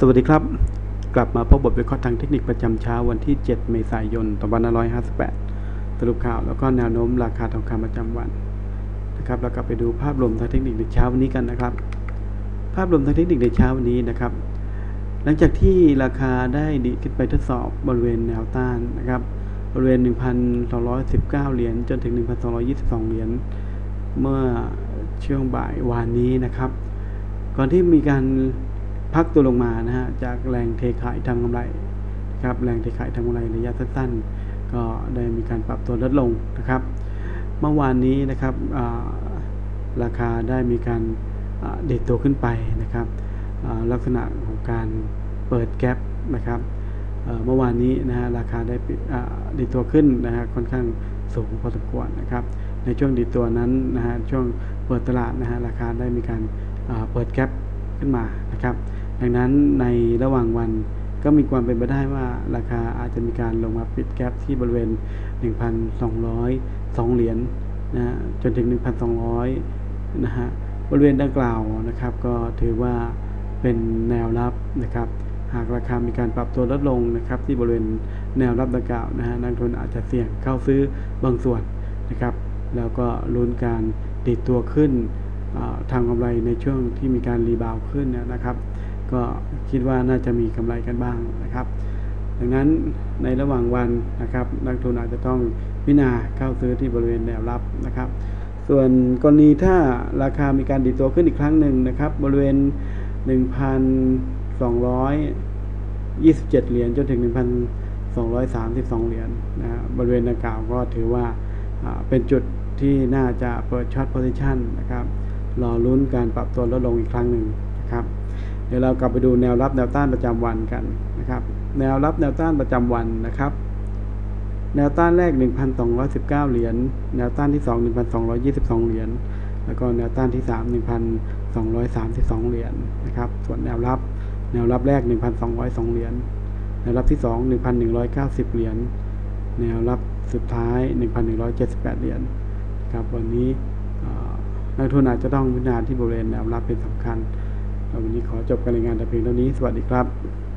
สวัสดีครับ กลับมาพบบทวิเคราะห์ทางเทคนิคประจำเช้าวันที่ 7 เมษายน2558 สรุปข่าวแล้วก็แนวโน้มราคาทองคำประจำวันนะครับแล้วก็ไปดูภาพรวมทางเทคนิคในเช้าวันนี้กันนะครับ ภาพรวมทางเทคนิคในเช้าวันนี้นะครับ หลังจากที่ราคาได้ดีขึ้นไปทดสอบบริเวณแนวต้านนะครับ บริเวณ 1,219 เหรียญจนถึง 1,222 เหรียญเมื่อช่วงบ่ายวานนี้นะครับ ก่อนที่มีการ พักตัวลงมานะฮะจากแรงเทขายทางกำไรนะครับแรงเทขายทางกำไรระยะสั้นๆก็ได้มีการปรับตัวลดลงนะครับ เมื่อวานนี้นะครับราคาได้มีการเด็ดตัวขึ้นไปนะครับลักษณะของการเปิดแกลบนะครับเมื่อวานนี้นะฮะราคาได้ดีตัวขึ้นนะฮะค่อนข้างสูงพอสมควรนะครับ ในช่วงดีตัวนั้นนะฮะช่วงเปิดตลาดนะฮะราคาได้มีการเปิดแกลบ ขึ้นมานะครับ ดังนั้นในระหว่างวันก็มีความเป็นไปได้ว่าราคาอาจจะมีการลงมาปิดแกลบที่บริเวณ 1,202 เหรียญนะจนถึง 1,200 นะฮะบริเวณดังกล่าวนะครับ ก็ถือว่าเป็นแนวรับนะครับหากราคามีการปรับตัวลดลงนะครับ ที่บริเวณแนวรับดังกล่าวนะฮะนักทุนอาจจะเสี่ยงเข้าซื้อบางส่วนนะครับ แล้วก็ลุ้นการดิดตัวขึ้น ทางกำไรในช่วงที่มีการรีบาวขึ้นนะครับ ก็คิดว่าน่าจะมีกำไรกันบ้างนะครับ ดังนั้นในระหว่างวันนะครับนักทุนอาจจะต้องพิจารณาเข้าซื้อที่บริเวณแนวรับนะครับ ส่วนกรณีถ้าราคามีการดีตัวขึ้นอีกครั้งหนึ่งนะครับ บริเวณ 1,227 เหรียญจนถึง 1,232 เหรียญนะบริเวณดังกล่าวก็ถือว่าเป็นจุดที่น่าจะเปิดช็อตโพซิชันนะครับ รอลุ้นการปรับตัวลดลงอีกครั้งหนึ่งนะครับ เดี๋ยวเรากลับไปดูแนวรับแนวต้านประจำวันกันนะครับ แนวรับแนวต้านประจำวันนะครับ แนวต้านแรก 1,219 เหรียญ แนวต้านที่ 2 1,222 เหรียญ แล้วก็แนวต้านที่ 3 1,232 เหรียญนะครับ ส่วนแนวรับ แนวรับแรก 1,202 เหรียญ แนวรับที่ 2 1,190 เหรียญ แนวรับสุดท้าย 1,178 เหรียญครับวันนี้ นักทุนอาจจะต้องพิจารณาที่บริเวณแนวรับเป็นสำคัญวันนี้ขอจบการรายงานแต่เพียงเท่านี้ สวัสดีครับ